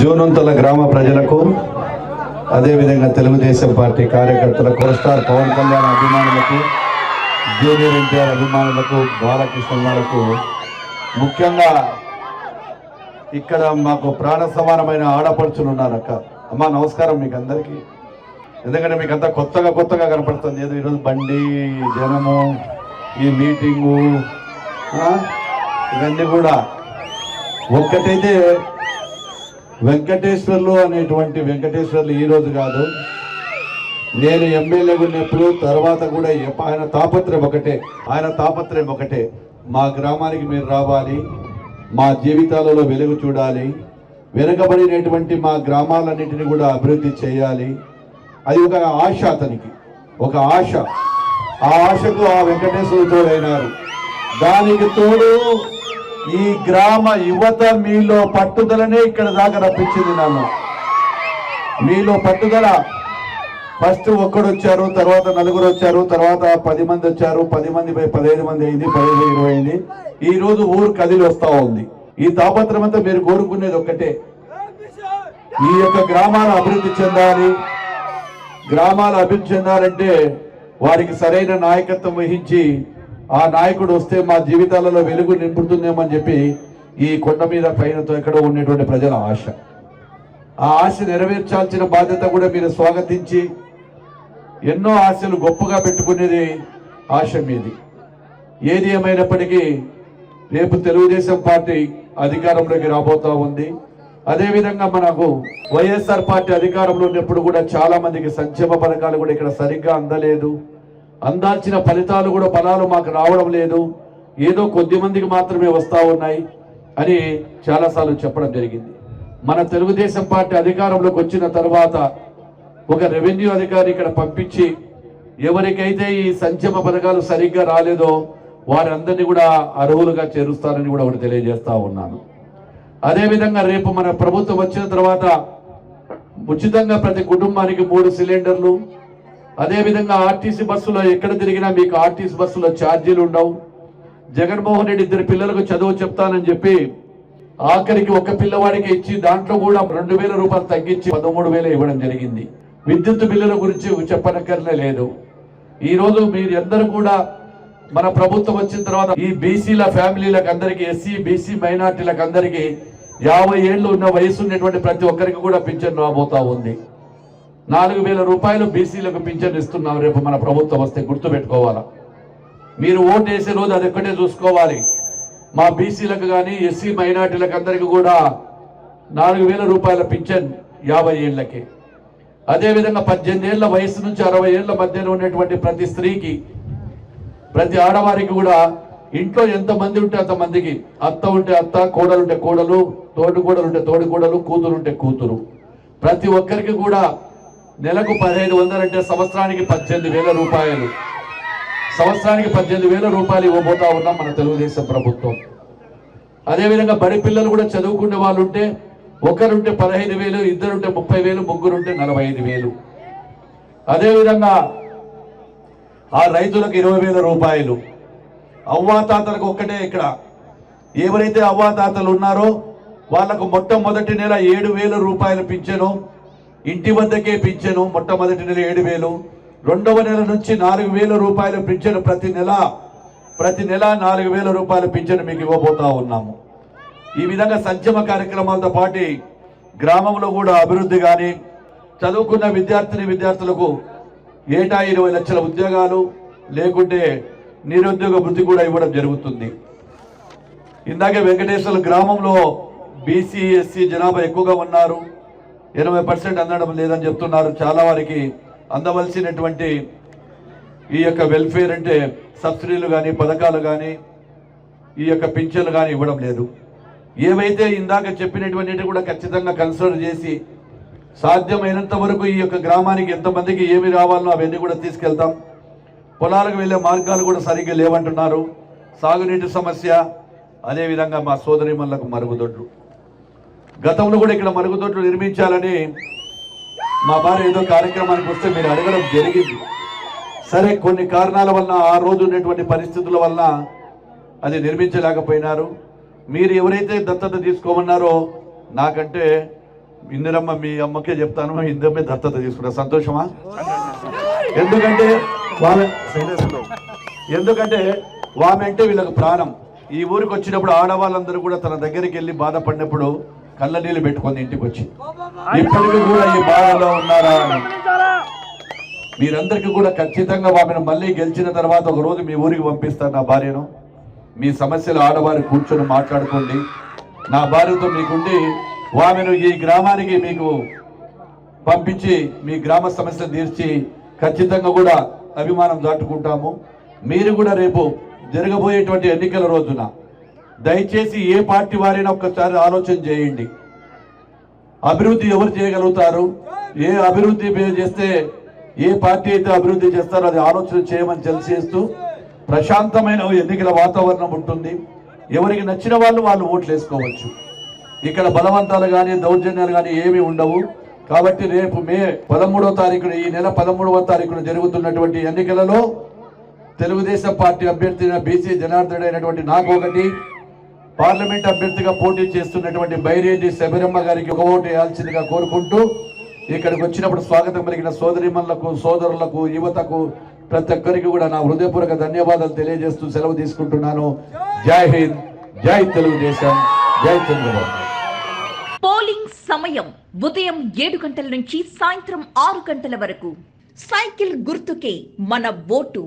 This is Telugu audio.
జూనంతల గ్రామ ప్రజలకు అదేవిధంగా తెలుగుదేశం పార్టీ కార్యకర్తలకు స్టార్ పవన్ కళ్యాణ్ అభిమానులకు జూనియర్ ఎన్టీఆర్ అభిమానులకు బాలకృష్ణ గారికి ముఖ్యంగా ఇక్కడ మాకు ప్రాణ సమానమైన ఆడపడుచులు ఉన్నారక్క. అమ్మ నమస్కారం మీకు అందరికీ. ఎందుకంటే మీకు అంతా కొత్తగా కొత్తగా కనపడుతుంది. ఏదో ఈరోజు బండి జనము ఈ మీటింగు ఇవన్నీ కూడా. ఒక్కటైతే వెంకటేశ్వర్లు అనేటువంటి వెంకటేశ్వర్లు ఈరోజు కాదు. నేను ఎమ్మెల్యే ఉన్నప్పుడు తర్వాత కూడా ఆయన తాపత్రయం ఒకటే ఆయన తాపత్రయం ఒకటే. మా గ్రామానికి మీరు రావాలి మా జీవితాలలో వెలుగు చూడాలి వెనుకబడినటువంటి మా గ్రామాలన్నింటినీ కూడా అభివృద్ధి చేయాలి. అది ఒక ఆశ అతనికి ఒక ఆశ. ఆ ఆశకు ఆ వెంకటేశ్వరుడు అయినారు. దానికి తోడు ఈ గ్రామ యువత మీలో పట్టుదలనే ఇక్కడ దాకా రప్పించింది నన్ను. మీలో పట్టుదల. ఫస్ట్ ఒక్కడు వచ్చారు తర్వాత నలుగురు వచ్చారు తర్వాత పది మంది వచ్చారు పది మంది పై పదిహేను మంది అయింది పదిహేను ఇరవై అయింది. ఈ రోజు ఊరు కదిలి వస్తా ఉంది. ఈ తాపత్రం అంతా మీరు కోరుకునేది ఒక్కటే. ఈ యొక్క గ్రామాలు అభివృద్ధి చెందాలి. గ్రామాలు అభివృద్ధి చెందాలంటే వారికి సరైన నాయకత్వం వహించి ఆ నాయకుడు వస్తే మా జీవితాలలో వెలుగు నింపుతుందేమని చెప్పి ఈ కొండ మీద పైనతో ఎక్కడో ఉన్నటువంటి ప్రజల ఆశ. ఆ ఆశ నెరవేర్చాల్సిన బాధ్యత కూడా మీరు స్వాగతించి ఎన్నో ఆశలు గొప్పగా పెట్టుకునేది ఆశ మీది. ఏది ఏమైనప్పటికీ రేపు తెలుగుదేశం పార్టీ అధికారంలోకి రాబోతా ఉంది. అదేవిధంగా మనకు వైఎస్ఆర్ పార్టీ అధికారంలో ఉన్నప్పుడు కూడా చాలా మందికి సంక్షేమ పథకాలు కూడా ఇక్కడ సరిగ్గా అందలేదు. అందాల్సిన ఫలితాలు కూడా ఫలాలు మాకు రావడం లేదు. ఏదో కొద్ది మందికి మాత్రమే వస్తూ ఉన్నాయి అని చాలాసార్లు చెప్పడం జరిగింది. మన తెలుగుదేశం పార్టీ అధికారంలోకి వచ్చిన తర్వాత ఒక రెవెన్యూ అధికారి ఇక్కడ పంపించి ఎవరికైతే ఈ సంక్షేమ పథకాలు సరిగ్గా రాలేదో వారందరినీ కూడా అర్హులుగా చేరుస్తారని కూడా ఒకటి తెలియజేస్తా ఉన్నాను. అదేవిధంగా రేపు మన ప్రభుత్వం వచ్చిన తర్వాత ఉచితంగా ప్రతి కుటుంబానికి మూడు సిలిండర్లు అదేవిధంగా ఆర్టీసీ బస్సులో ఎక్కడ తిరిగినా మీకు ఆర్టీసీ బస్సులో ఛార్జీలు ఉండవు. జగన్మోహన్ రెడ్డి ఇద్దరు పిల్లలకు చదువు చెప్తానని చెప్పి ఆఖరికి ఒక పిల్లవాడికి ఇచ్చి దాంట్లో కూడా రెండు వేల రూపాయలు తగ్గించి పదమూడు వేలు ఇవ్వడం జరిగింది. విద్యుత్ బిల్లుల గురించి చెప్పనక్కర్లే లేదు. ఈ రోజు మీరు అందరూ కూడా మన ప్రభుత్వం వచ్చిన తర్వాత ఈ బీసీల ఫ్యామిలీలకు అందరికీ ఎస్సీ బీసీ మైనార్టీలకు అందరికీ యాభై ఏళ్ళు ఉన్న వయసు ఉన్నటువంటి ప్రతి ఒక్కరికి కూడా పింఛన్ రాబోతా ఉంది. నాలుగు వేల రూపాయలు బీసీలకు పింఛన్ ఇస్తున్నాం రేపు మన ప్రభుత్వం వస్తే గుర్తుపెట్టుకోవాలా. మీరు ఓటు వేసే రోజు అది ఒక్కటే చూసుకోవాలి. మా బీసీలకు కానీ ఎస్సీ మైనార్టీలకు అందరికీ కూడా నాలుగు వేల రూపాయల పింఛన్ యాభై ఏళ్ళకి. అదేవిధంగా పద్దెనిమిది ఏళ్ళ వయసు నుంచి అరవై ఏళ్ళ మధ్యలో ఉన్నటువంటి ప్రతి స్త్రీకి ప్రతి ఆడవారికి కూడా ఇంట్లో ఎంతమంది ఉంటే అంత మందికి అత్త ఉంటే అత్త కోడలుంటే కోడలు తోడుకోడలుంటే తోడుకోడలు కూతురుంటే కూతురు ఉంటే కూతురు. ప్రతి ఒక్కరికి కూడా నెలకు పదిహేను వందలు అంటే సంవత్సరానికి పద్దెనిమిది వేల రూపాయలు. సంవత్సరానికి పద్దెనిమిది వేల రూపాయలు ఇవ్వబోతా ఉన్నాం మన తెలుగుదేశం ప్రభుత్వం. అదేవిధంగా బడి పిల్లలు కూడా చదువుకునే వాళ్ళు ఉంటే ఒకరుంటే పదహైదు వేలు ఇద్దరుంటే ముప్పై వేలు ముగ్గురుంటే నలభై ఐదు వేలు. అదేవిధంగా ఆ రైతులకు ఇరవై వేల రూపాయలు. అవ్వాతాతలకు ఒక్కటే ఇక్కడ. ఎవరైతే అవ్వాతాతలు ఉన్నారో వాళ్ళకు మొట్టమొదటి నెల ఏడు వేల రూపాయలు పింఛను ఇంటి వద్దకే పింఛను మొట్టమొదటి నెల ఏడు వేలు రెండవ నెల నుంచి నాలుగు వేల రూపాయలు పింఛను ప్రతి నెల ప్రతి నెల నాలుగు వేల రూపాయల పింఛను మీకు ఇవ్వబోతా ఉన్నాము. ఈ విధంగా సంక్షేమ కార్యక్రమాలతో పాటు గ్రామంలో కూడా అభివృద్ధి కానీ చదువుకున్న విద్యార్థిని విద్యార్థులకు ఏటా ఇరవై లక్షల ఉద్యోగాలు లేకుంటే నిరుద్యోగ వృత్తి కూడా ఇవ్వడం జరుగుతుంది. ఇందాకే వెంకటేశ్వర గ్రామంలో బీసీ ఎస్సీ జనాభా ఎక్కువగా ఉన్నారు. ఇరవై పర్సెంట్ అందడం లేదని చెప్తున్నారు. చాలా వారికి అందవలసినటువంటి ఈ యొక్క వెల్ఫేర్ అంటే సబ్సిడీలు కానీ పథకాలు కానీ ఈ యొక్క పింఛన్లు కానీ ఇవ్వడం లేదు. ఏవైతే ఇందాక చెప్పినటువంటి కూడా ఖచ్చితంగా కన్సిడర్ చేసి సాధ్యమైనంత వరకు ఈ యొక్క గ్రామానికి ఎంతమందికి ఏమి రావాలో అవన్నీ కూడా తీసుకెళ్తాం. పొలాలకు వెళ్ళే మార్గాలు కూడా సరిగ్గా లేవంటున్నారు. సాగునీటి సమస్య అదేవిధంగా మా సోదరిమల్లకు మరుగుదొడ్లు. గతంలో కూడా ఇక్కడ మరుగుదొడ్లు నిర్మించాలని మా భార్య ఏదో కార్యక్రమానికి వస్తే మీరు అడగడం జరిగింది. సరే కొన్ని కారణాల వలన ఆ రోజు ఉన్నటువంటి పరిస్థితుల వలన అది నిర్మించలేకపోయినారు. మీరు ఎవరైతే దత్తత తీసుకోమన్నారో నాకంటే ఇందిరమ్మ మీ అమ్మకే చెప్తాను ఇందమ్మే దత్తత తీసుకున్నా సంతోషమా? ఎందుకంటే ఎందుకంటే వామంటే వీళ్ళకు ప్రాణం. ఈ ఊరికి వచ్చినప్పుడు ఆడవాళ్ళందరూ కూడా తన దగ్గరికి వెళ్ళి బాధపడినప్పుడు కళ్ళ నీళ్ళు పెట్టుకుంది ఇంటికి వచ్చి ఇప్పటికీ కూడా ఈ బాధలో ఉన్నారా? అని మీరందరికీ కూడా ఖచ్చితంగా ఆమెను మళ్ళీ గెలిచిన తర్వాత ఒక రోజు మీ ఊరికి పంపిస్తాను నా భార్యను. మీ సమస్యలు ఆడవారు కూర్చొని మాట్లాడుకోండి. నా భార్యతో మీకుండి ఆమెను ఈ గ్రామానికి మీకు పంపించి మీ గ్రామ సమస్యలు తీర్చి ఖచ్చితంగా కూడా అభిమానం దాటుకుంటాము. మీరు కూడా రేపు జరగబోయేటువంటి ఎన్నికల రోజున దయచేసి ఏ పార్టీ వారైనా ఒక్కసారి ఆలోచన చేయండి. అభివృద్ధి ఎవరు చేయగలుగుతారు? ఏ అభివృద్ధి చేస్తే ఏ పార్టీ అయితే అభివృద్ధి చేస్తారో అది ఆలోచన చేయమని తెలిసేస్తూ ప్రశాంతమైన ఎన్నికల వాతావరణం ఉంటుంది. ఎవరికి నచ్చిన వాళ్ళు వాళ్ళు ఓట్లు వేసుకోవచ్చు. ఇక్కడ బలవంతాలు కానీ దౌర్జన్యాలు కానీ ఏమీ ఉండవు. కాబట్టి రేపు మే పదమూడవ తారీఖున ఈ నెల పదమూడవ తారీఖున జరుగుతున్నటువంటి ఎన్నికలలో తెలుగుదేశం పార్టీ అభ్యర్థి బీసీ జనార్దన్ అయినటువంటి నాకు ఒకటి పార్లమెంట్ అభ్యర్థిగా పోటీ చేస్తున్నటువంటి బైరెడ్డి శబరమ్మ గారికి ఒక ఓటు వేయాల్సిందిగా కోరుకుంటూ ఇక్కడికి వచ్చినప్పుడు స్వాగతం పలికిన సోదరిమణులకు సోదరులకు యువతకు ప్రతి ఒక్కరికి కూడా నా హృదయపూర్వక ధన్యవాదాలు తెలియజేస్తూ సెలవు తీసుకుంటున్నాను. జై హింద్ జై తెలుగుదేశం జై చంద్రబాబు. పోలింగ్ సమయం ఉదయం ఏడు గంటల నుంచి సాయంత్రం ఆరు గంటల వరకు. సైకిల్ గుర్తుకే మన ఓటు.